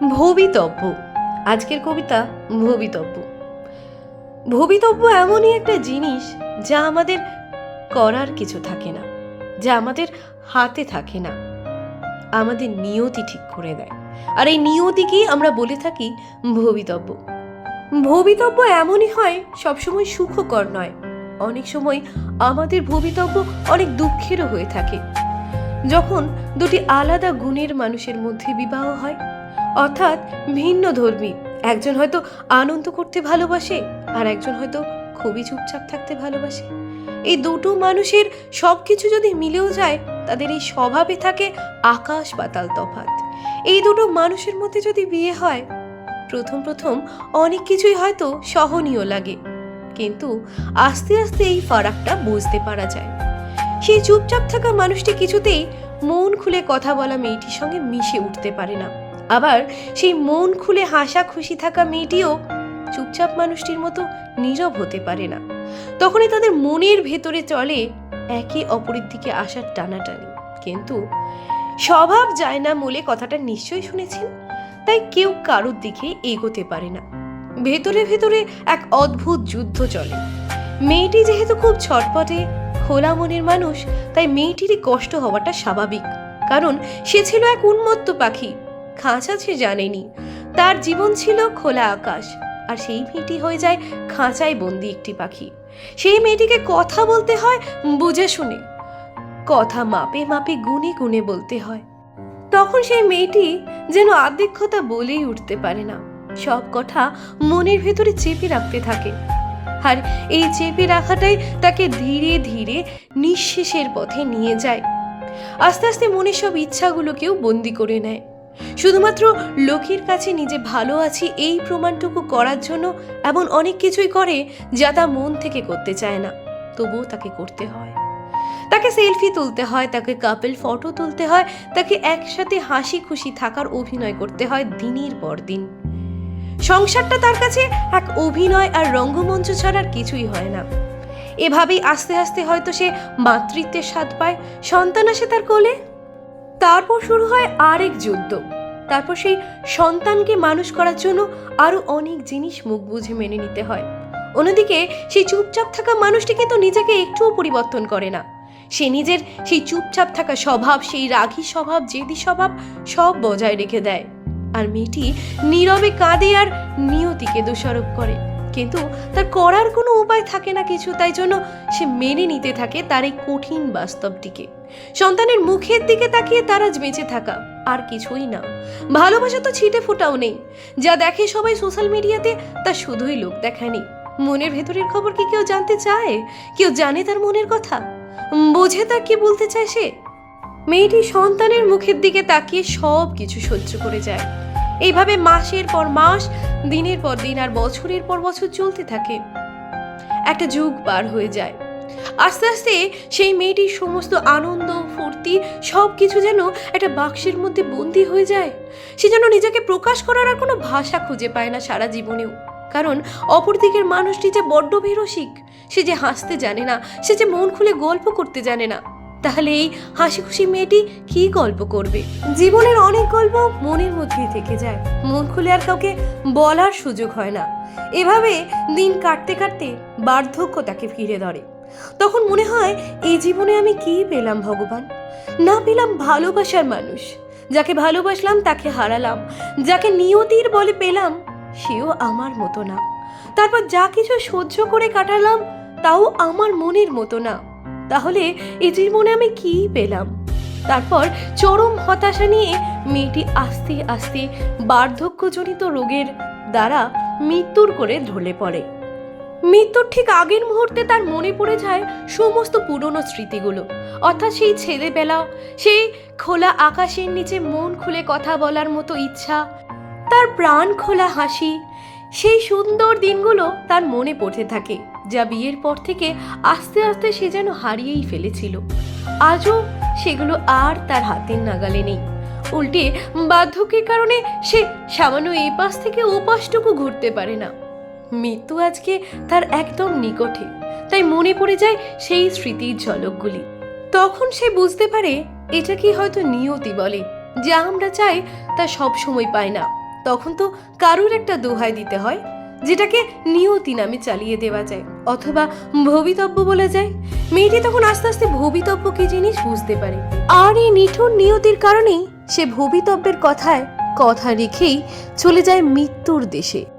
ভবিতব্য। আজকের কবিতা ভবিতব্য। ভবিতব্য এমনই একটা জিনিস যা আমাদের করার কিছু থাকে না, যা আমাদের হাতে থাকে না। আমাদের নিয়তি ঠিক করে দেয়। আর এই নিয়তিকেই আমরা বলে থাকি ভবিতব্য। ভবিতব্য এমনই হয়, সবসময় সুখকর নয়। অনেক সময় আমাদের ভবিতব্য অনেক দুঃখেরও হয়ে থাকে। যখন দুটি আলাদা গুণের মানুষের মধ্যে বিবাহ হয় অর্থাৎ ভিন্ন ধর্মী। একজন হয়তো আনন্দ করতে ভালোবাসে, আর একজন হয়তো খুবই চুপচাপ থাকতে ভালোবাসে। এই দুটো মানুষের সব কিছু যদি মিলেও যায়, তাদের এই স্বভাবে থাকে আকাশ পাতাল তফাত এই দুটো মানুষের মধ্যে যদি বিয়ে হয়, প্রথম প্রথম অনেক কিছুই হয়তো সহনীয় লাগে। কিন্তু আস্তে আস্তে এই ফারাকটা বুঝতে পারা যায়। সেই চুপচাপ থাকা মানুষটি কিছুতেই মন খুলে কথা বলা মেয়েটির সঙ্গে মিশে উঠতে পারে না। আবার সেই মন খুলে হাসা খুশি থাকা মেয়েটিও চুপচাপ মানুষটির মতো নীরব হতে পারে না। তখনই তাদের মনের ভেতরে চলে একে অপরের দিকে আসার টানাটানি। কিন্তু স্বভাব যায় না বলে কথাটা নিশ্চয়ই শুনেছেন, তাই কেউ কারোর দিকে এগোতে পারে না। ভেতরে ভেতরে এক অদ্ভুত যুদ্ধ চলে। মেয়েটি যেহেতু খুব ছটপটে, খোলা মনের মানুষ, তাই মেয়েটিরই কষ্ট হওয়াটা স্বাভাবিক। কারণ সে ছিল এক উন্মত্ত পাখি। খাঁচা সে জানেনি। তার জীবন ছিল খোলা আকাশ, আর সেই মেয়েটি হয়ে যায় খাঁচায় বন্দি একটি পাখি। সেই মেয়েটিকে কথা বলতে হয় বুঝে শুনে। কথা মাপে মাপে গুনে গুনে বলতে হয়। তখন সেই মেয়েটি যেন আধ্যক্ষতা বলেই উঠতে পারে না। সব কথা মনের ভেতরে চেপে রাখতে থাকে। আর এই চেপে রাখাটাই তাকে ধীরে ধীরে নিঃশেষের পথে নিয়ে যায়। আস্তে আস্তে মনের সব ইচ্ছাগুলোকেও বন্দি করে নেয়। শুধুমাত্র লোকের কাছে নিজে ভালো আছি এই প্রমাণটুকু করার জন্য এমন অনেক কিছুই করে যা তা মন থেকে করতে চায় না। তবুও তাকে করতে হয়। তাকে সেলফি তুলতে হয়, তাকে কাপেল ফটো তুলতে হয়, তাকে একসাথে হাসি খুশি থাকার অভিনয় করতে হয় দিনের পর দিন। সংসারটা তার কাছে এক অভিনয় আর রঙ্গমঞ্চ ছাড়ার কিছুই হয় না। এভাবেই আস্তে আস্তে হয়তো সে মাতৃত্বের স্বাদ পায়। সন্তান আসে তার কোলে। তারপর শুরু হয় আরেক যুদ্ধ। তারপর সেই সন্তানকে মানুষ করার জন্য আরও অনেক জিনিস মুখ বুঝে মেনে নিতে হয়। অন্যদিকে সেই চুপচাপ থাকা মানুষটি কিন্তু নিজেকে একটুও পরিবর্তন করে না। সে নিজের সেই চুপচাপ থাকা স্বভাব, সেই রাগী স্বভাব, জেদি স্বভাব সব বজায় রেখে দেয়। আর মেয়েটি নীরবে কাঁদে আর নিয়তিকে দোষারোপ করে। কিন্তু তার করার কোনো উপায় থাকে না কিছু, তাই জন্য সে মেনে নিতে থাকে তার এই কঠিন বাস্তবটিকে। সন্তানের মুখের দিকে তাকিয়ে তার আজ বেঁচে থাকা। আর কিছুই না। ভালোবাসা তো ছিটে ফোটাও নেই। যা দেখে সবাই সোশ্যাল মিডিয়াতে, তা শুধুই লোক দেখায়নি। মনের ভেতরের খবর কি কেউ জানতে চায়? কেউ জানে তার মনের কথা? বোঝে তা কি বলতে চায় সে? মেয়েটি সন্তানের মুখের দিকে তাকিয়ে সব কিছু সহ্য করে যায়। এইভাবে মাসের পর মাস, দিনের পর দিন আর বছরের পর বছর চলতে থাকে। একটা যুগ পার হয়ে যায়। আস্তে আস্তে সেই মেয়েটির সমস্ত আনন্দ, ফুর্তি সব কিছু যেন একটা বাক্সের মধ্যে বন্দি হয়ে যায়। সে যেন নিজেকে প্রকাশ করার আর কোনো ভাষা খুঁজে পায় না সারা জীবনেও। কারণ অপরদিকের মানুষটি যে বড্ড বেরসিক সে যে হাসতে জানে না, সে যে মন খুলে গল্প করতে জানে না। তাহলে এই হাসি খুশি মেয়েটি কি গল্প করবে? জীবনের অনেক গল্প মনের মধ্যেই থেকে যায়। মন খুলে আর কাউকে বলার সুযোগ হয় না। এভাবে দিন কাটতে কাটতে বার্ধক্য তাকে ফিরে ধরে। তখন মনে হয় এই জীবনে আমি কি পেলাম ভগবান? না পেলাম ভালোবাসার মানুষ। যাকে ভালোবাসলাম তাকে হারালাম। যাকে নিয়তির বলে পেলাম সেও আমার মতো না। তারপর যা কিছু সহ্য করে কাটালাম তাও আমার মনের মতো না। তাহলে এই জীবনে আমি কি পেলাম? তারপর চরম হতাশা নিয়ে মেয়েটি আস্তে আস্তে বার্ধক্যজনিত রোগের দ্বারা মৃত্যুর করে ঢলে পড়ে। মৃত্যুর ঠিক আগের মুহূর্তে তার মনে পড়ে যায় সমস্ত পুরনো স্মৃতিগুলো। অর্থাৎ সেই ছেলেবেলা, সেই খোলা আকাশের নিচে মন খুলে কথা বলার মতো ইচ্ছা, তার প্রাণ খোলা হাসি, সেই সুন্দর দিনগুলো তার মনে পড়তে থাকে, যা বিয়ের পর থেকে আস্তে আস্তে সে যেন হারিয়েই ফেলেছিল। আজও সেগুলো আর তার হাতের নাগালে নেই। উল্টে বার্ধক্যের কারণে সে সামান্য এই পাশ থেকে ও পাশটুকু ঘুরতে পারে না। মৃত্যু আজকে তার একদম নিকটে, তাই মনে পড়ে যায় সেই স্মৃতির ঝলকগুলি। তখন সে বুঝতে পারে এটা কি হয়তো নিয়তি বলে, যা আমরা চাই তা সব সময় পায় না। তখন তো কারুর একটা দোহাই দিতে হয়, যেটাকে নিয়তি নামে চালিয়ে দেওয়া যায়, অথবা ভবিতব্য বলা যায়। মেয়েটি তখন আস্তে আস্তে ভবিতব্য কি জিনিস বুঝতে পারে। আর এই নিঠুর নিয়তির কারণেই সে ভবিতব্যের কথায় কথা রেখেই চলে যায় মৃত্যুর দেশে।